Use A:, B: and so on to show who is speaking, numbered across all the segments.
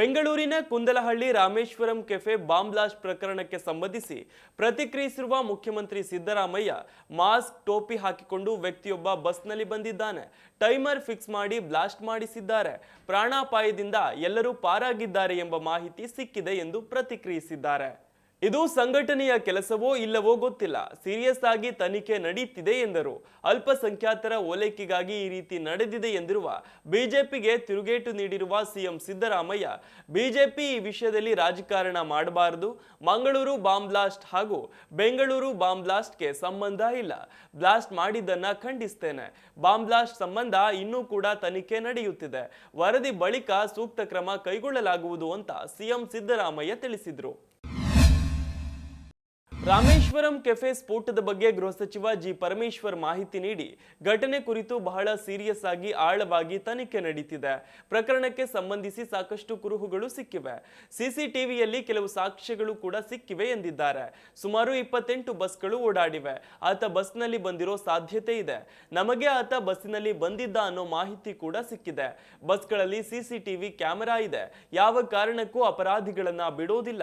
A: ಬೆಂಗಳೂರಿನ Kundalahalli Rameshwaram cafe bomb blast ಪ್ರಕರಣಕ್ಕೆ ಸಂಬಂಧಿಸಿ ಪ್ರತಿಕ್ರಿಯಿಸಿರುವ ಮುಖ್ಯಮಂತ್ರಿ ಸಿದ್ದರಾಮಯ್ಯ ಮಾಸ್ಕ್ ಟೋಪಿ ಹಾಕಿಕೊಂಡು ವ್ಯಕ್ತಿಯೊಬ್ಬ ಬಸ್ನಲ್ಲಿ ಬಂದಿದ್ದಾನೆ. ಟೈಮರ್ ಫಿಕ್ಸ್ ಮಾಡಿ ಬ್ಲಾಸ್ಟ್ ಮಾಡಿಸಿದ್ದಾರೆ. ಪ್ರಾಣಾಪಾಯದಿಂದ ಎಲ್ಲರೂ ಪಾರಾಗಿದ್ದಾರೆ ಎಂಬ ಮಾಹಿತಿ ಸಿಕ್ಕಿದೆ ಎಂದು ಪ್ರತಿಕ್ರಿಯಿಸಿದ್ದಾರೆ. ಇದು ಸಂಘಟನೆಯ ಕೆಲಸವೋ ಇಲ್ಲವೋ ಗೊತ್ತಿಲ್ಲ. ಸೀರಿಯಸ್ ಆಗಿ ತನಿಖೆ ನಡೆಯುತ್ತಿದೆ ಎಂದರು. ಅಲ್ಪಸಂಖ್ಯಾತರ ಓಲೈಕೆಗಾಗಿ ಈ ರೀತಿ ನಡೆದಿದೆ ಎಂದಿರುವ ಬಿಜೆಪಿಗೆ ತಿರುಗೇಟು ನೀಡಿರುವ ಸಿಎಂ ಸಿದ್ದರಾಮಯ್ಯ, ಬಿಜೆಪಿ ಈ ವಿಷಯದಲ್ಲಿ ರಾಜಕಾರಣ ಮಾಡಬಾರದು. ಮಂಗಳೂರು ಬಾಂಬ್ ಬ್ಲಾಸ್ಟ್ ಹಾಗೂ ಬೆಂಗಳೂರು ಬಾಂಬ್ ಬ್ಲಾಸ್ಟ್ಗೆ ಸಂಬಂಧ ಇಲ್ಲ. ಬ್ಲಾಸ್ಟ್ ಮಾಡಿದ್ದನ್ನ ಖಂಡಿಸ್ತೇನೆ. ಬಾಂಬ್ ಬ್ಲಾಸ್ಟ್ ಸಂಬಂಧ ಇನ್ನೂ ಕೂಡ ತನಿಖೆ ನಡೆಯುತ್ತಿದೆ. ವರದಿ ಬಳಿಕ ಸೂಕ್ತ ಕ್ರಮ ಕೈಗೊಳ್ಳಲಾಗುವುದು ಅಂತ ಸಿಎಂ ಸಿದ್ದರಾಮಯ್ಯ ತಿಳಿಸಿದರು. ರಾಮೇಶ್ವರಂ ಕೆಫೆ ಸ್ಫೋಟದ ಬಗ್ಗೆ ಗೃಹ ಸಚಿವ ಜಿ ಪರಮೇಶ್ವರ್ ಮಾಹಿತಿ ನೀಡಿ, ಘಟನೆ ಕುರಿತು ಬಹಳ ಸೀರಿಯಸ್ ಆಗಿ ಆಳವಾಗಿ ತನಿಖೆ ನಡೀತಿದೆ. ಪ್ರಕರಣಕ್ಕೆ ಸಂಬಂಧಿಸಿ ಸಾಕಷ್ಟು ಕುರುಹುಗಳು ಸಿಕ್ಕಿವೆ. ಸಿಸಿಟಿವಿಯಲ್ಲಿ ಕೆಲವು ಸಾಕ್ಷ್ಯಗಳು ಕೂಡ ಸಿಕ್ಕಿವೆ ಎಂದಿದ್ದಾರೆ. ಸುಮಾರು ಇಪ್ಪತ್ತೆಂಟು ಬಸ್ಗಳು ಓಡಾಡಿವೆ. ಆತ ಬಸ್ನಲ್ಲಿ ಬಂದಿರೋ ಸಾಧ್ಯತೆ ಇದೆ. ನಮಗೆ ಆತ ಬಸ್ಸಿನಲ್ಲಿ ಬಂದಿದ್ದ ಅನ್ನೋ ಮಾಹಿತಿ ಕೂಡ ಸಿಕ್ಕಿದೆ. ಬಸ್ಗಳಲ್ಲಿ ಸಿಸಿಟಿವಿ ಕ್ಯಾಮೆರಾ ಇದೆ. ಯಾವ ಕಾರಣಕ್ಕೂ ಅಪರಾಧಿಗಳನ್ನ ಬಿಡೋದಿಲ್ಲ.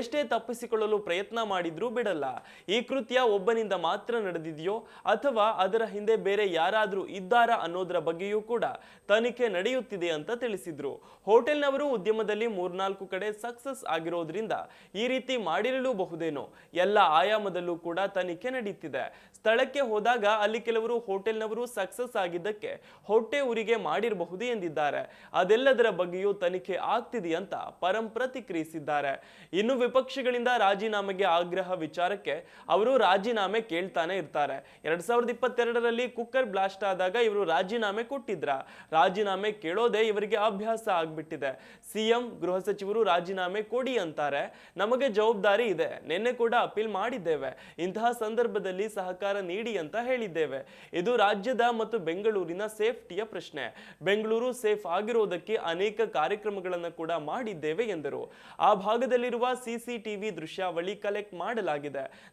A: ಎಷ್ಟೇ ತಪ್ಪಿಸಿಕೊಳ್ಳಲು ಪ್ರಯತ್ನ ಮಾಡಿದ್ರೂ ಬಿಡಲ್ಲ. ಈ ಕೃತ್ಯ ಒಬ್ಬನಿಂದ ಮಾತ್ರ ನಡೆದಿದೆಯೋ ಅಥವಾ ಅದರ ಹಿಂದೆ ಬೇರೆ ಯಾರಾದರೂ ಇದ್ದಾರಾ ಅನ್ನೋದರ ಬಗ್ಗೆಯೂ ಕೂಡ ತನಿಖೆ ನಡೆಯುತ್ತಿದೆ ಅಂತ ತಿಳಿಸಿದ್ರು. ಹೋಟೆಲ್ನವರು ಉದ್ಯಮದಲ್ಲಿ ಮೂರ್ನಾಲ್ಕು ಕಡೆ ಸಕ್ಸಸ್ ಆಗಿರೋದ್ರಿಂದ ಈ ರೀತಿ ಮಾಡಿರಲೂಬಹುದೇನೋ? ಎಲ್ಲ ಆಯಾಮದಲ್ಲೂ ಕೂಡ ತನಿಖೆ ನಡೆಯುತ್ತಿದೆ ಸ್ಥಳಕ್ಕೆ ಹೋದಾಗ ಅಲ್ಲಿ ಕೆಲವರು ಹೋಟೆಲ್ನವರು ಸಕ್ಸಸ್ ಆಗಿದ್ದಕ್ಕೆ ಹೊಟ್ಟೆ ಉರಿಗೆ ಮಾಡಿರಬಹುದು ಎಂದಿದ್ದಾರೆ. ಅದೆಲ್ಲದರ ಬಗ್ಗೆಯೂ ತನಿಖೆ ಆಗ್ತಿದೆ ಅಂತ ಪರಂ ಪ್ರತಿಕ್ರಿಯಿಸಿದ್ದಾರೆ. ಇನ್ನು ವಿಪಕ್ಷಗಳಿಂದ ರಾಜೀನಾಮೆಗೆ ಆಗ್ರಹ ವಿಚಾರಕ್ಕೆ ಅವರು ರಾಜೀನಾಮೆ ಕೇಳ್ತಾನೆ ಇರ್ತಾರೆ. ಎರಡ್ ಸಾವಿರದ ಇಪ್ಪತ್ತೆರಡರಲ್ಲಿ ಕುಕ್ಕರ್ ಬ್ಲಾಸ್ಟ್ ಆದಾಗ ಇವರು ರಾಜೀನಾಮೆ ಕೊಟ್ಟಿದ್ರ. ರಾಜೀನಾಮೆ ಕೇಳೋದೇ ಇವರಿಗೆ ಅಭ್ಯಾಸ ಆಗ್ಬಿಟ್ಟಿದೆ. ಸಿಎಂ, ಗೃಹ ಸಚಿವರು ರಾಜೀನಾಮೆ ಕೊಡಿ ಅಂತಾರೆ. ನಮಗೆ ಜವಾಬ್ದಾರಿ ಇದೆ. ನಿನ್ನೆ ಕೂಡ ಅಪೀಲ್ ಮಾಡಿದ್ದೇವೆ. ಇಂತಹ ಸಂದರ್ಭದಲ್ಲಿ ಸಹಕಾರ ನೀಡಿ ಅಂತ ಹೇಳಿದ್ದೇವೆ. ಇದು ರಾಜ್ಯದ ಮತ್ತು ಬೆಂಗಳೂರಿನ ಸೇಫ್ಟಿಯ ಪ್ರಶ್ನೆ. ಬೆಂಗಳೂರು ಸೇಫ್ ಆಗಿರೋದಕ್ಕೆ ಅನೇಕ ಕಾರ್ಯಕ್ರಮಗಳನ್ನು ಕೂಡ ಮಾಡಿದ್ದೇವೆ ಎಂದರು. ಆ ಭಾಗದಲ್ಲಿರುವ ಸಿಸಿಟಿವಿ ದೃಶ್ಯಾವಳಿ ಕಲೆಕ್ಟ್ ಮಾಡಲಾಗಿದೆ.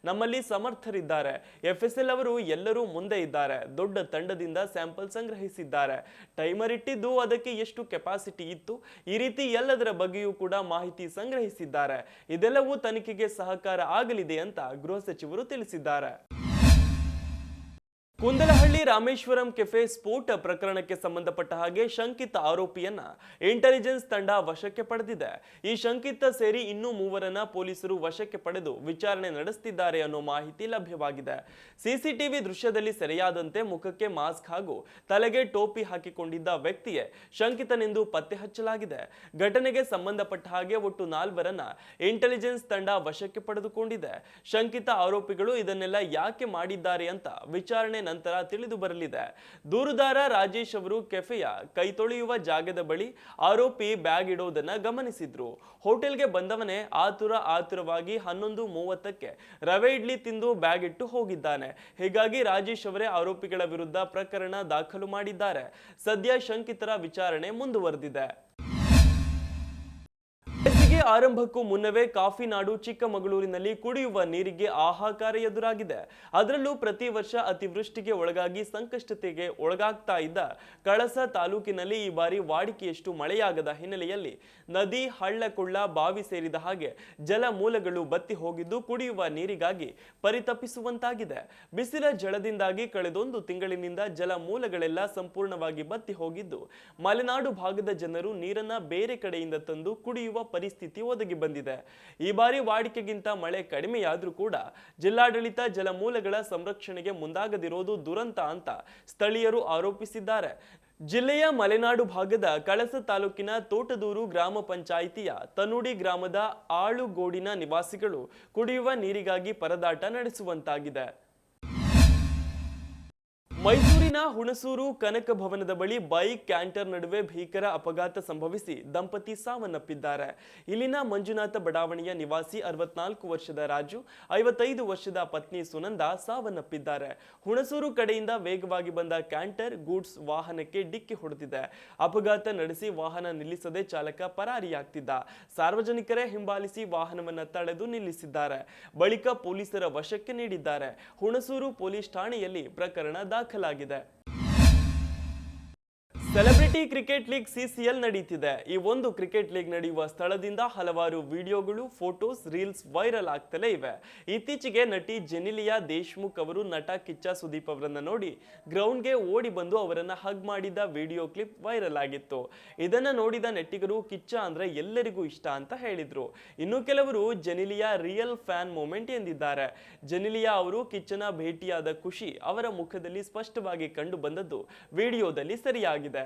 A: ನಮ್ಮಲ್ಲಿ ಸಮರ್ಥರಿದ್ದಾರೆ. ಎಫ್ ಎಸ್ ಎಲ್ ಅವರು ಎಲ್ಲರೂ ಮುಂದೆ ಇದ್ದಾರೆ. ದೊಡ್ಡ ತಂಡದಿಂದ ಸ್ಯಾಂಪಲ್ ಸಂಗ್ರಹಿಸಿದ್ದಾರೆ. ಟೈಮರ್ ಇಟ್ಟಿದ್ದು ಅದಕ್ಕೆ ಎಷ್ಟು ಕೆಪಾಸಿಟಿ ಇತ್ತು? ಈ ರೀತಿ ಎಲ್ಲದರ ಬಗ್ಗೆಯೂ ಕೂಡ ಮಾಹಿತಿ ಸಂಗ್ರಹಿಸಿದ್ದಾರೆ. ಇದೆಲ್ಲವೂ ತನಿಖೆಗೆ ಸಹಕಾರ ಆಗಲಿದೆ ಅಂತ ಗೃಹ ಸಚಿವರು ತಿಳಿಸಿದ್ದಾರೆ. ಕುಂದಲಹಳ್ಳಿ ರಾಮೇಶ್ವರಂ ಕೆಫೆ ಸ್ಫೋಟ ಪ್ರಕರಣಕ್ಕೆ ಸಂಬಂಧಪಟ್ಟ ಹಾಗೆ ಶಂಕಿತ ಆರೋಪಿಯನ್ನ ಇಂಟೆಲಿಜೆನ್ಸ್ ತಂಡ ವಶಕ್ಕೆ ಪಡೆದಿದೆ. ಈ ಶಂಕಿತ ಸೇರಿ ಇನ್ನೂ ಮೂವರನ್ನ ಪೊಲೀಸರು ವಶಕ್ಕೆ ಪಡೆದು ವಿಚಾರಣೆ ನಡೆಸುತ್ತಿದ್ದಾರೆ ಅನ್ನೋ ಮಾಹಿತಿ ಲಭ್ಯವಾಗಿದೆ. ಸಿಸಿಟಿವಿ ದೃಶ್ಯದಲ್ಲಿ ಸೆರೆಯಾದಂತೆ ಮುಖಕ್ಕೆ ಮಾಸ್ಕ್ ಹಾಗೂ ತಲೆಗೆ ಟೋಪಿ ಹಾಕಿಕೊಂಡಿದ್ದ ವ್ಯಕ್ತಿಯೇ ಶಂಕಿತನೆಂದು ಪತ್ತೆ ಹಚ್ಚಲಾಗಿದೆ. ಘಟನೆಗೆ ಸಂಬಂಧಪಟ್ಟ ಹಾಗೆ ಒಟ್ಟು ನಾಲ್ವರನ್ನ ಇಂಟೆಲಿಜೆನ್ಸ್ ತಂಡ ವಶಕ್ಕೆ ಪಡೆದುಕೊಂಡಿದೆ. ಶಂಕಿತ ಆರೋಪಿಗಳು ಇದನ್ನೆಲ್ಲ ಯಾಕೆ ಮಾಡಿದ್ದಾರೆ ಅಂತ ವಿಚಾರಣೆ ನಂತರ ತಿಳಿದು ಬರಲಿದೆ. ದೂರುದಾರ ರಾಜೇಶ್ ಅವರು ಕೆಫೆಯ ಕೈ ತೊಳೆಯುವ ಜಾಗದ ಬಳಿ ಆರೋಪಿ ಬ್ಯಾಗ್ ಇಡೋದನ್ನ ಗಮನಿಸಿದ್ರು. ಹೋಟೆಲ್ಗೆ ಬಂದವನೇ ಆತುರ ಆತುರವಾಗಿ ಹನ್ನೊಂದು ಮೂವತ್ತಕ್ಕೆ ರವೆ ಇಡ್ಲಿ ತಿಂದು ಬ್ಯಾಗ್ ಇಟ್ಟು ಹೋಗಿದ್ದಾನೆ. ಹೀಗಾಗಿ ರಾಜೇಶ್ ಅವರೇ ಆರೋಪಿಗಳ ವಿರುದ್ಧ ಪ್ರಕರಣ ದಾಖಲು ಮಾಡಿದ್ದಾರೆ. ಸದ್ಯ ಶಂಕಿತರ ವಿಚಾರಣೆ ಮುಂದುವರೆದಿದೆ. ಆರಂಭಕ್ಕೂ ಮುನ್ನವೇ ಕಾಫಿ ನಾಡು ಚಿಕ್ಕಮಗಳೂರಿನಲ್ಲಿ ಕುಡಿಯುವ ನೀರಿಗೆ ಆಹಾಕಾರ ಎದುರಾಗಿದೆ. ಅದರಲ್ಲೂ ಪ್ರತಿ ವರ್ಷ ಅತಿವೃಷ್ಟಿಗೆ ಒಳಗಾಗಿ ಸಂಕಷ್ಟತೆಗೆ ಒಳಗಾಗ್ತಾ ಇದ್ದ ಕಳಸ ತಾಲೂಕಿನಲ್ಲಿ ಈ ಬಾರಿ ವಾಡಿಕೆಯಷ್ಟು ಮಳೆಯಾಗದ ಹಿನ್ನೆಲೆಯಲ್ಲಿ ನದಿ ಹಳ್ಳ ಕೊಳ್ಳ ಬಾವಿ ಸೇರಿದ ಹಾಗೆ ಜಲ ಮೂಲಗಳು ಬತ್ತಿ ಹೋಗಿದ್ದು ಕುಡಿಯುವ ನೀರಿಗಾಗಿ ಪರಿತಪಿಸುವಂತಾಗಿದೆ. ಬಿಸಿಲ ಜಳದಿಂದಾಗಿ ಕಳೆದೊಂದು ತಿಂಗಳಿನಿಂದ ಜಲ ಮೂಲಗಳೆಲ್ಲ ಸಂಪೂರ್ಣವಾಗಿ ಬತ್ತಿ ಹೋಗಿದ್ದು, ಮಲೆನಾಡು ಭಾಗದ ಜನರು ನೀರನ್ನ ಬೇರೆ ಕಡೆಯಿಂದ ತಂದು ಕುಡಿಯುವ ಪರಿಸ್ಥಿತಿ ಒದಗಿ ಬಂದಿದೆ. ಈ ಬಾರಿ ವಾಡಿಕೆಗಿಂತ ಮಳೆ ಕಡಿಮೆಯಾದರೂ ಕೂಡ ಜಿಲ್ಲಾಡಳಿತ ಜಲಮೂಲಗಳ ಸಂರಕ್ಷಣೆಗೆ ಮುಂದಾಗದಿರೋದು ದುರಂತ ಅಂತ ಸ್ಥಳೀಯರು ಆರೋಪಿಸಿದ್ದಾರೆ. ಜಿಲ್ಲೆಯ ಮಲೆನಾಡು ಭಾಗದ ಕಳಸ ತಾಲೂಕಿನ ತೋಟದೂರು ಗ್ರಾಮ ಪಂಚಾಯಿತಿಯ ತನುಡಿ ಗ್ರಾಮದ ಆಳುಗೋಡಿನ ನಿವಾಸಿಗಳು ಕುಡಿಯುವ ನೀರಿಗಾಗಿ ಪರದಾಟ ನಡೆಸುವಂತಾಗಿದೆ. ಮೈಸೂರಿನ ಹುಣಸೂರು ಕನಕ ಭವನದ ಬಳಿ ಬೈಕ್ ಕ್ಯಾಂಟರ್ ನಡುವೆ ಭೀಕರ ಅಪಘಾತ ಸಂಭವಿಸಿ ದಂಪತಿ ಸಾವನ್ನಪ್ಪಿದ್ದಾರೆ. ಇಲ್ಲಿನ ಮಂಜುನಾಥ ಬಡಾವಣೆಯ ನಿವಾಸಿ ಅರವತ್ನಾಲ್ಕು ವರ್ಷದ ರಾಜು, ಐವತ್ತೈದು ವರ್ಷದ ಪತ್ನಿ ಸುನಂದ ಸಾವನ್ನಪ್ಪಿದ್ದಾರೆ. ಹುಣಸೂರು ಕಡೆಯಿಂದ ವೇಗವಾಗಿ ಬಂದ ಕ್ಯಾಂಟರ್ ಗೂಡ್ಸ್ ವಾಹನಕ್ಕೆ ಡಿಕ್ಕಿ ಹೊಡೆದಿದೆ. ಅಪಘಾತ ನಡೆಸಿ ವಾಹನ ನಿಲ್ಲಿಸದೆ ಚಾಲಕ ಪರಾರಿಯಾಗ್ತಿದ್ದ. ಸಾರ್ವಜನಿಕರೇ ಹಿಂಬಾಲಿಸಿ ವಾಹನವನ್ನು ತಡೆದು ನಿಲ್ಲಿಸಿದ್ದಾರೆ. ಬಳಿಕ ಪೊಲೀಸರ ವಶಕ್ಕೆ ನೀಡಿದ್ದಾರೆ. ಹುಣಸೂರು ಪೊಲೀಸ್ ಠಾಣೆಯಲ್ಲಿ ಪ್ರಕರಣ ದಾಖಲಾಗಿದೆ ದಾಖಲಾಗಿದೆ. ಸೆಲೆಬ್ರಿಟಿ ಕ್ರಿಕೆಟ್ ಲೀಗ್ ಸಿಸಿಎಲ್ ನಡೀತಿದೆ. ಈ ಒಂದು ಕ್ರಿಕೆಟ್ ಲೀಗ್ ನಡೆಯುವ ಸ್ಥಳದಿಂದ ಹಲವಾರು ವಿಡಿಯೋಗಳು, ಫೋಟೋಸ್, ರೀಲ್ಸ್ ವೈರಲ್ ಆಗ್ತಲೇ ಇವೆ. ಇತ್ತೀಚೆಗೆ ನಟಿ ಜೆನಿಲಿಯಾ ದೇಶ್ಮುಖ್ ಅವರು ನಟ ಕಿಚ್ಚ ಸುದೀಪ್ ಅವರನ್ನ ನೋಡಿ ಗ್ರೌಂಡ್ಗೆ ಓಡಿ ಬಂದು ಅವರನ್ನ ಹಗ್ ಮಾಡಿದ ವಿಡಿಯೋ ಕ್ಲಿಪ್ ವೈರಲ್ ಆಗಿತ್ತು. ಇದನ್ನ ನೋಡಿದ ನೆಟ್ಟಿಗರು, ಕಿಚ್ಚ ಅಂದ್ರೆ ಎಲ್ಲರಿಗೂ ಇಷ್ಟ ಅಂತ ಹೇಳಿದ್ರು. ಇನ್ನು ಕೆಲವರು ಜೆನಿಲಿಯಾ ರಿಯಲ್ ಫ್ಯಾನ್ ಮೂಮೆಂಟ್ ಎಂದಿದ್ದಾರೆ. ಜೆನಿಲಿಯಾ ಅವರು ಕಿಚ್ಚನ ಭೇಟಿಯಾದ ಖುಷಿ ಅವರ ಮುಖದಲ್ಲಿ ಸ್ಪಷ್ಟವಾಗಿ ಕಂಡು ಬಂದದ್ದು ವಿಡಿಯೋದಲ್ಲಿ ಸರಿಯಾಗಿದೆ.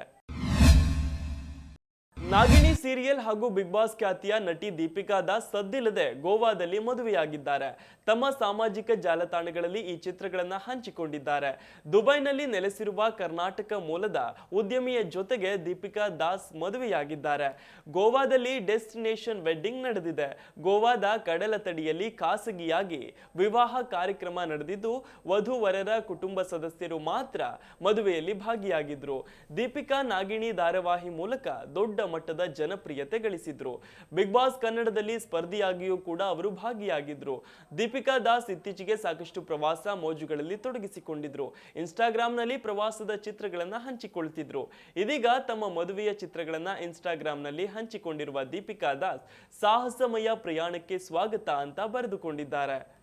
A: ನಾಗಿಣಿ ಸೀರಿಯಲ್ ಹಾಗೂ ಬಿಗ್ ಬಾಸ್ ಖ್ಯಾತಿಯ ನಟಿ ದೀಪಿಕಾ ದಾಸ್ ಸದ್ದಿಲ್ಲದೆ ಗೋವಾದಲ್ಲಿ ಮದುವೆಯಾಗಿದ್ದಾರೆ. ತಮ್ಮ ಸಾಮಾಜಿಕ ಜಾಲತಾಣಗಳಲ್ಲಿ ಈ ಚಿತ್ರಗಳನ್ನು ಹಂಚಿಕೊಂಡಿದ್ದಾರೆ. ದುಬೈನಲ್ಲಿ ನೆಲೆಸಿರುವ ಕರ್ನಾಟಕ ಮೂಲದ ಉದ್ಯಮಿಯ ಜೊತೆಗೆ ದೀಪಿಕಾ ದಾಸ್ ಮದುವೆಯಾಗಿದ್ದಾರೆ. ಗೋವಾದಲ್ಲಿ ಡೆಸ್ಟಿನೇಷನ್ ವೆಡ್ಡಿಂಗ್ ನಡೆದಿದೆ. ಗೋವಾದ ಕಡಲ ತಡಿಯಲ್ಲಿ ಖಾಸಗಿಯಾಗಿ ವಿವಾಹ ಕಾರ್ಯಕ್ರಮ ನಡೆದಿದ್ದು ವಧುವರರ ಕುಟುಂಬ ಸದಸ್ಯರು ಮಾತ್ರ ಮದುವೆಯಲ್ಲಿ ಭಾಗಿಯಾಗಿದ್ರು. ದೀಪಿಕಾ ನಾಗಿಣಿ ಧಾರಾವಾಹಿ ಮೂಲಕ ದೊಡ್ಡ ಮಟ್ಟದ ಜನಪ್ರಿಯತೆ ಗಳಿಸಿದ್ರು. ಬಿಗ್ ಬಾಸ್ ಕನ್ನಡದಲ್ಲಿ ಸ್ಪರ್ಧಿಯಾಗಿಯೂ ಕೂಡ ಅವರು ಭಾಗಿಯಾಗಿದ್ರು. ದೀಪಿಕಾ ದಾಸ್ ಇತ್ತೀಚೆಗೆ ಸಾಕಷ್ಟು ಪ್ರವಾಸ ಮೋಜುಗಳಲ್ಲಿ ತೊಡಗಿಸಿಕೊಂಡಿದ್ರು. ಇನ್ಸ್ಟಾಗ್ರಾಂನಲ್ಲಿ ಪ್ರವಾಸದ ಚಿತ್ರಗಳನ್ನ ಹಂಚಿಕೊಳ್ತಿದ್ರು. ಇದೀಗ ತಮ್ಮ ಮದುವೆಯ ಚಿತ್ರಗಳನ್ನ ಇನ್ಸ್ಟಾಗ್ರಾಂನಲ್ಲಿ ಹಂಚಿಕೊಂಡಿರುವ ದೀಪಿಕಾ ದಾಸ್ ಸಾಹಸಮಯ ಪ್ರಯಾಣಕ್ಕೆ ಸ್ವಾಗತ ಅಂತ ಬರೆದುಕೊಂಡಿದ್ದಾರೆ.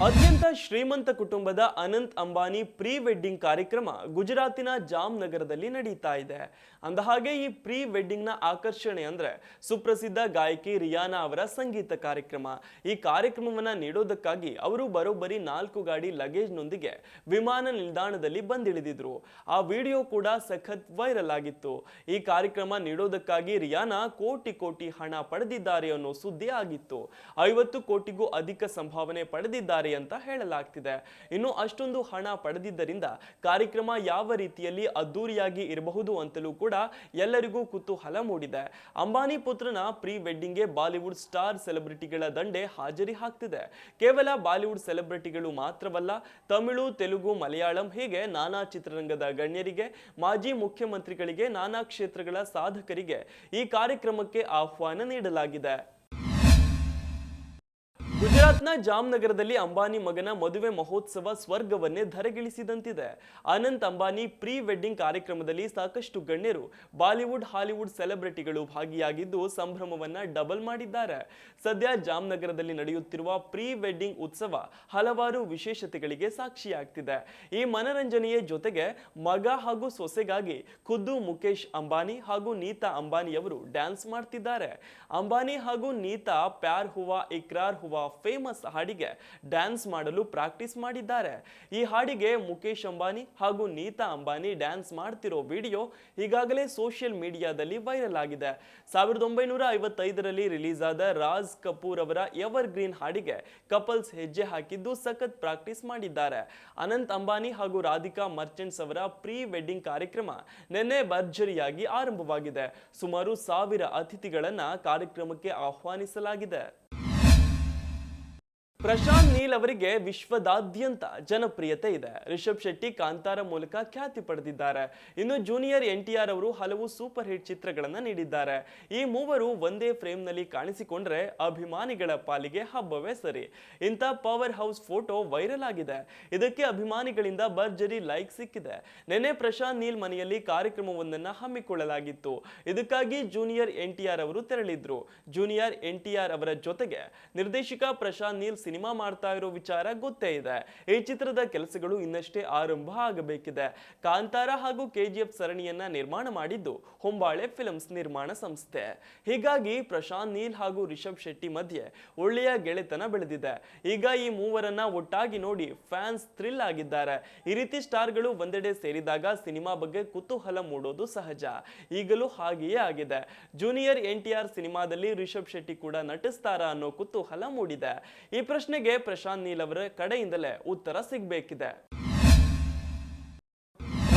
A: ಅತ್ಯಂತ ಶ್ರೀಮಂತ ಕುಟುಂಬದ ಅನಂತ್ ಅಂಬಾನಿ ಪ್ರೀ ವೆಡ್ಡಿಂಗ್ ಕಾರ್ಯಕ್ರಮ ಗುಜರಾತಿನ ಜಾಮ್ ನಗರದಲ್ಲಿ ನಡೀತಾ ಇದೆ. ಅಂದಹಾಗೆ ಈ ಪ್ರೀ ವೆಡ್ಡಿಂಗ್ನ ಆಕರ್ಷಣೆ ಅಂದ್ರೆ ಸುಪ್ರಸಿದ್ಧ ಗಾಯಕಿ ರಿಯಾನಾ ಅವರ ಸಂಗೀತ ಕಾರ್ಯಕ್ರಮ. ಈ ಕಾರ್ಯಕ್ರಮವನ್ನ ನೀಡೋದಕ್ಕಾಗಿ ಅವರು ಬರೋಬ್ಬರಿ ನಾಲ್ಕು ಗಾಡಿ ಲಗೇಜ್ನೊಂದಿಗೆ ವಿಮಾನ ನಿಲ್ದಾಣದಲ್ಲಿ ಬಂದಿಳಿದಿದ್ರು. ಆ ವಿಡಿಯೋ ಕೂಡ ಸಖತ್ ವೈರಲ್ ಆಗಿತ್ತು. ಈ ಕಾರ್ಯಕ್ರಮ ನೀಡೋದಕ್ಕಾಗಿ ರಿಯಾನಾ ಕೋಟಿ ಕೋಟಿ ಹಣ ಪಡೆದಿದ್ದಾರೆ ಅನ್ನೋ ಸುದ್ದಿ ಆಗಿತ್ತು. ಐವತ್ತು ಕೋಟಿಗೂ ಅಧಿಕ ಸಂಭಾವನೆ ಪಡೆದಿದ್ದಾರೆ ಅಂತ ಹೇಳಲಾಗ್ತಿದೆ. ಇನ್ನು ಅಷ್ಟೊಂದು ಹಣ ಪಡೆದಿದ್ದರಿಂದ ಕಾರ್ಯಕ್ರಮ ಯಾವ ರೀತಿಯಲ್ಲಿ ಅದ್ದೂರಿಯಾಗಿ ಇರಬಹುದು ಅಂತಲೂ ಕೂಡ ಎಲ್ಲರಿಗೂ ಕುತೂಹಲ ಮೂಡಿದೆ. ಅಂಬಾನಿ ಪುತ್ರನ ಪ್ರೀ ವೆಡ್ಡಿಂಗ್ಗೆ ಬಾಲಿವುಡ್ ಸ್ಟಾರ್ ಸೆಲೆಬ್ರಿಟಿಗಳ ದಂಡೆ ಹಾಜರಿ ಹಾಕ್ತಿದೆ. ಕೇವಲ ಬಾಲಿವುಡ್ ಸೆಲೆಬ್ರಿಟಿಗಳು ಮಾತ್ರವಲ್ಲ, ತಮಿಳು, ತೆಲುಗು, ಮಲಯಾಳಂ ಹೀಗೆ ನಾನಾ ಚಿತ್ರರಂಗದ ಗಣ್ಯರಿಗೆ, ಮಾಜಿ ಮುಖ್ಯಮಂತ್ರಿಗಳಿಗೆ, ನಾನಾ ಕ್ಷೇತ್ರಗಳ ಸಾಧಕರಿಗೆ ಈ ಕಾರ್ಯಕ್ರಮಕ್ಕೆ ಆಹ್ವಾನ ನೀಡಲಾಗಿದೆ. ಗುಜರಾತ್ನ ಜಾಮ್ನಗರದಲ್ಲಿ ಅಂಬಾನಿ ಮಗನ ಮದುವೆ ಮಹೋತ್ಸವ ಸ್ವರ್ಗವನ್ನೇ ಧರೆಗಿಳಿಸಿದಂತಿದೆ. ಅನಂತ್ ಅಂಬಾನಿ ಪ್ರೀ ವೆಡ್ಡಿಂಗ್ ಕಾರ್ಯಕ್ರಮದಲ್ಲಿ ಸಾಕಷ್ಟು ಗಣ್ಯರು, ಬಾಲಿವುಡ್, ಹಾಲಿವುಡ್ ಸೆಲೆಬ್ರಿಟಿಗಳು ಭಾಗಿಯಾಗಿದ್ದು ಸಂಭ್ರಮವನ್ನ ಡಬಲ್ ಮಾಡಿದ್ದಾರೆ. ಸದ್ಯ ಜಾಮ್ನಗರದಲ್ಲಿ ನಡೆಯುತ್ತಿರುವ ಪ್ರೀ ವೆಡ್ಡಿಂಗ್ ಉತ್ಸವ ಹಲವಾರು ವಿಶೇಷತೆಗಳಿಗೆ ಸಾಕ್ಷಿಯಾಗ್ತಿದೆ. ಈ ಮನರಂಜನೆಯ ಜೊತೆಗೆ ಮಗ ಹಾಗೂ ಸೊಸೆಗಾಗಿ ಖುದ್ದು ಮುಖೇಶ್ ಅಂಬಾನಿ ಹಾಗೂ ನೀತಾ ಅಂಬಾನಿಯವರು ಡ್ಯಾನ್ಸ್ ಮಾಡ್ತಿದ್ದಾರೆ. ಅಂಬಾನಿ ಹಾಗೂ ನೀತಾ ಪ್ಯಾರ್ ಹುವಾ ಇಕ್ರಾರ್ ಹುವಾ ಫೇಮಸ್ ಹಾಡಿಗೆ ಡ್ಯಾನ್ಸ್ ಮಾಡಲು ಪ್ರಾಕ್ಟೀಸ್ ಮಾಡಿದ್ದಾರೆ. ಈ ಹಾಡಿಗೆ ಮುಖೇಶ್ ಅಂಬಾನಿ ಹಾಗೂ ನೀತಾ ಅಂಬಾನಿ ಡ್ಯಾನ್ಸ್ ಮಾಡ್ತಿರೋ ವಿಡಿಯೋ ಈಗಾಗಲೇ ಸೋಷಿಯಲ್ ಮೀಡಿಯಾದಲ್ಲಿ ವೈರಲ್ ಆಗಿದೆ. ಸಾವಿರದ ಒಂಬೈನೂರ ಐವತ್ತೈದರಲ್ಲಿ ರಿಲೀಸ್ ಆದ ರಾಜ್ ಕಪೂರ್ ಅವರ ಎವರ್ ಗ್ರೀನ್ ಹಾಡಿಗೆ ಕಪಲ್ಸ್ ಹೆಜ್ಜೆ ಹಾಕಿದ್ದು ಸಖತ್ ಪ್ರಾಕ್ಟೀಸ್ ಮಾಡಿದ್ದಾರೆ. ಅನಂತ್ ಅಂಬಾನಿ ಹಾಗೂ ರಾಧಿಕಾ ಮರ್ಚೆಂಟ್ಸ್ ಅವರ ಪ್ರೀ ವೆಡ್ಡಿಂಗ್ ಕಾರ್ಯಕ್ರಮ ನಿನ್ನೆ ಭರ್ಜರಿಯಾಗಿ ಆರಂಭವಾಗಿದೆ. ಸುಮಾರು ಸಾವಿರ ಅತಿಥಿಗಳನ್ನ ಕಾರ್ಯಕ್ರಮಕ್ಕೆ ಆಹ್ವಾನಿಸಲಾಗಿದೆ. ಪ್ರಶಾಂತ್ ನೀಲ್ ಅವರಿಗೆ ವಿಶ್ವದಾದ್ಯಂತ ಜನಪ್ರಿಯತೆ ಇದೆ. ರಿಷಬ್ ಶೆಟ್ಟಿ ಕಾಂತಾರ ಮೂಲಕ ಖ್ಯಾತಿ ಪಡೆದಿದ್ದಾರೆ. ಇನ್ನು ಜೂನಿಯರ್ ಎನ್ ಟಿ ಆರ್ ಅವರು ಹಲವು ಸೂಪರ್ ಹಿಟ್ ಚಿತ್ರಗಳನ್ನು ನೀಡಿದ್ದಾರೆ. ಈ ಮೂವರು ಒಂದೇ ಫ್ರೇಮ್ನಲ್ಲಿ ಕಾಣಿಸಿಕೊಂಡ್ರೆ ಅಭಿಮಾನಿಗಳ ಪಾಲಿಗೆ ಹಬ್ಬವೇ ಸರಿ. ಇಂಥ ಪವರ್ ಹೌಸ್ ಫೋಟೋ ವೈರಲ್ ಆಗಿದೆ. ಇದಕ್ಕೆ ಅಭಿಮಾನಿಗಳಿಂದ ಭರ್ಜರಿ ಲೈಕ್ ಸಿಕ್ಕಿದೆ. ನಿನ್ನೆ ಪ್ರಶಾಂತ್ ನೀಲ್ ಮನೆಯಲ್ಲಿ ಕಾರ್ಯಕ್ರಮವೊಂದನ್ನ ಹಮ್ಮಿಕೊಳ್ಳಲಾಗಿತ್ತು. ಇದಕ್ಕಾಗಿ ಜೂನಿಯರ್ ಎನ್ ಟಿ ಆರ್ ಅವರು ತೆರಳಿದ್ರು. ಜೂನಿಯರ್ ಎನ್ ಟಿ ಆರ್ ಅವರ ಜೊತೆಗೆ ನಿರ್ದೇಶಕ ಪ್ರಶಾಂತ್ ನೀಲ್ ಸಿನಿಮಾ ಮಾಡ್ತಾ ಇರೋ ವಿಚಾರ ಗೊತ್ತೇ ಇದೆ. ಈ ಚಿತ್ರದ ಕೆಲಸಗಳು ಇನ್ನಷ್ಟೇ ಆರಂಭ ಆಗಬೇಕಿದೆ. ಕಾಂತಾರ ಹಾಗೂ ಕೆಜಿಎಫ್ ಸರಣಿಯನ್ನ ನಿರ್ಮಾಣ ಮಾಡಿದ್ದು ಹೊಂಬಾಳೆ ಫಿಲ್ಮ್ಸ್ ನಿರ್ಮಾಣ ಸಂಸ್ಥೆ. ಹೀಗಾಗಿ ಪ್ರಶಾಂತ್ ನೀಲ್ ಹಾಗೂ ರಿಷಬ್ ಶೆಟ್ಟಿ ಮಧ್ಯೆ ಒಳ್ಳೆಯ ಗೆಳೆತನ ಬೆಳೆದಿದೆ. ಈಗ ಈ ಮೂವರನ್ನ ಒಟ್ಟಾಗಿ ನೋಡಿ ಫ್ಯಾನ್ಸ್ ಥ್ರಿಲ್ ಆಗಿದ್ದಾರೆ. ಈ ರೀತಿ ಸ್ಟಾರ್ಗಳು ಒಂದೆಡೆ ಸೇರಿದಾಗ ಸಿನಿಮಾ ಬಗ್ಗೆ ಕುತೂಹಲ ಮೂಡೋದು ಸಹಜ. ಈಗಲೂ ಹಾಗೆಯೇ ಆಗಿದೆ. ಜೂನಿಯರ್ ಎನ್ ಟಿ ಆರ್ ಸಿನಿಮಾದಲ್ಲಿ ರಿಷಬ್ ಶೆಟ್ಟಿ ಕೂಡ ನಟಿಸ್ತಾರ ಅನ್ನೋ ಕುತೂಹಲ ಮೂಡಿದೆ. ಈ ಪ್ರಶ್ನೆಗೆ ಪ್ರಶಾಂತ್ ನೀಲ್ ಅವರ ಕಡೆಯಿಂದಲೇ ಉತ್ತರ ಸಿಗ್ಬೇಕಿದೆ.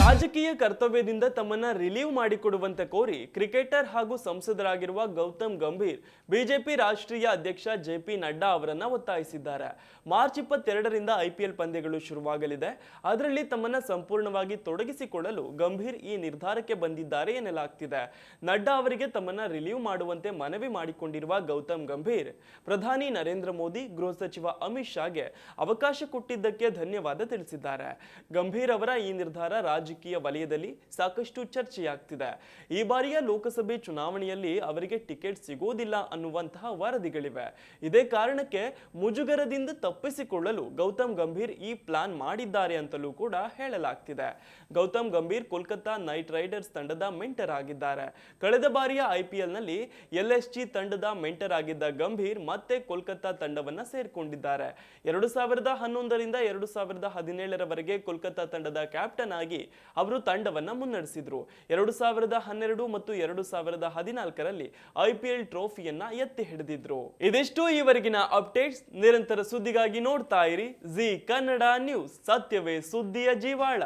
A: ರಾಜಕೀಯ ಕರ್ತವ್ಯದಿಂದ ತಮ್ಮನ್ನ ರಿಲೀವ್ ಮಾಡಿಕೊಡುವಂತೆ ಕೋರಿ ಕ್ರಿಕೆಟರ್ ಹಾಗೂ ಸಂಸದರಾಗಿರುವ ಗೌತಮ್ ಗಂಭೀರ್, ಬಿಜೆಪಿ ರಾಷ್ಟ್ರೀಯ ಅಧ್ಯಕ್ಷ ಜೆ ಪಿ ನಡ್ಡಾ ಅವರನ್ನ ಒತ್ತಾಯಿಸಿದ್ದಾರೆ. ಮಾರ್ಚ್ ಇಪ್ಪತ್ತೆರಡರಿಂದ ಐಪಿಎಲ್ ಪಂದ್ಯಗಳು ಶುರುವಾಗಲಿದೆ. ಅದರಲ್ಲಿ ತಮ್ಮನ್ನ ಸಂಪೂರ್ಣವಾಗಿ ತೊಡಗಿಸಿಕೊಳ್ಳಲು ಗಂಭೀರ್ ಈ ನಿರ್ಧಾರಕ್ಕೆ ಬಂದಿದ್ದಾರೆ ಎನ್ನಲಾಗ್ತಿದೆ. ನಡ್ಡಾ ಅವರಿಗೆ ತಮ್ಮನ್ನ ರಿಲೀವ್ ಮಾಡುವಂತೆ ಮನವಿ ಮಾಡಿಕೊಂಡಿರುವ ಗೌತಮ್ ಗಂಭೀರ್, ಪ್ರಧಾನಿ ನರೇಂದ್ರ ಮೋದಿ, ಗೃಹ ಸಚಿವ ಅಮಿತ್ ಶಾಗೆ ಅವಕಾಶ ಕೊಟ್ಟಿದ್ದಕ್ಕೆ ಧನ್ಯವಾದ ತಿಳಿಸಿದ್ದಾರೆ. ಗಂಭೀರ್ ಅವರ ಈ ನಿರ್ಧಾರ ರಾಜಕೀಯ ರಾಜಕೀಯ ವಲಯದಲ್ಲಿ ಸಾಕಷ್ಟು ಚರ್ಚೆಯಾಗ್ತಿದೆ. ಈ ಬಾರಿಯ ಲೋಕಸಭೆ ಚುನಾವಣೆಯಲ್ಲಿ ಅವರಿಗೆ ಟಿಕೆಟ್ ಸಿಗೋದಿಲ್ಲ ಅನ್ನುವಂತಹ ವರದಿಗಳಿವೆ. ಇದೇ ಕಾರಣಕ್ಕೆ ಮುಜುಗರದಿಂದ ತಪ್ಪಿಸಿಕೊಳ್ಳಲು ಗೌತಮ್ ಗಂಭೀರ್ ಈ ಪ್ಲಾನ್ ಮಾಡಿದ್ದಾರೆ ಅಂತಲೂ ಕೂಡ ಹೇಳಲಾಗ್ತಿದೆ. ಗೌತಮ್ ಗಂಭೀರ್ ಕೋಲ್ಕತ್ತಾ ನೈಟ್ ರೈಡರ್ಸ್ ತಂಡದ ಮೆಂಟರ್ ಆಗಿದ್ದಾರೆ. ಕಳೆದ ಬಾರಿಯ ಐಪಿಎಲ್ನಲ್ಲಿ ಎಲ್ಎಸ್ಜಿ ತಂಡದ ಮೆಂಟರ್ ಆಗಿದ್ದ ಗಂಭೀರ್ ಮತ್ತೆ ಕೋಲ್ಕತ್ತಾ ತಂಡವನ್ನ ಸೇರ್ಕೊಂಡಿದ್ದಾರೆ. ಎರಡು ಸಾವಿರದ ಹನ್ನೊಂದರಿಂದ ಎರಡು ಸಾವಿರದ ಹದಿನೇಳರವರೆಗೆ ಕೋಲ್ಕತ್ತಾ ತಂಡದ ಕ್ಯಾಪ್ಟನ್ ಆಗಿ ಅವರು ತಂಡವನ್ನ ಮುನ್ನಡೆಸಿದರು. ಎರಡು ಸಾವಿರದ ಹನ್ನೆರಡು ಮತ್ತು ಎರಡು ಸಾವಿರದ ಹದಿನಾಲ್ಕರಲ್ಲಿ ಐಪಿಎಲ್ ಟ್ರೋಫಿಯನ್ನ ಎತ್ತಿ ಹಿಡಿದಿದ್ರು. ಇದಿಷ್ಟು ಈವರೆಗಿನ ಅಪ್ಡೇಟ್ಸ್. ನಿರಂತರ ಸುದ್ದಿಗಾಗಿ ನೋಡ್ತಾ ಇರಿ. Zee Kannada news. ಸತ್ಯವೇ ಸುದ್ದಿಯ ಜೀವಾಳ.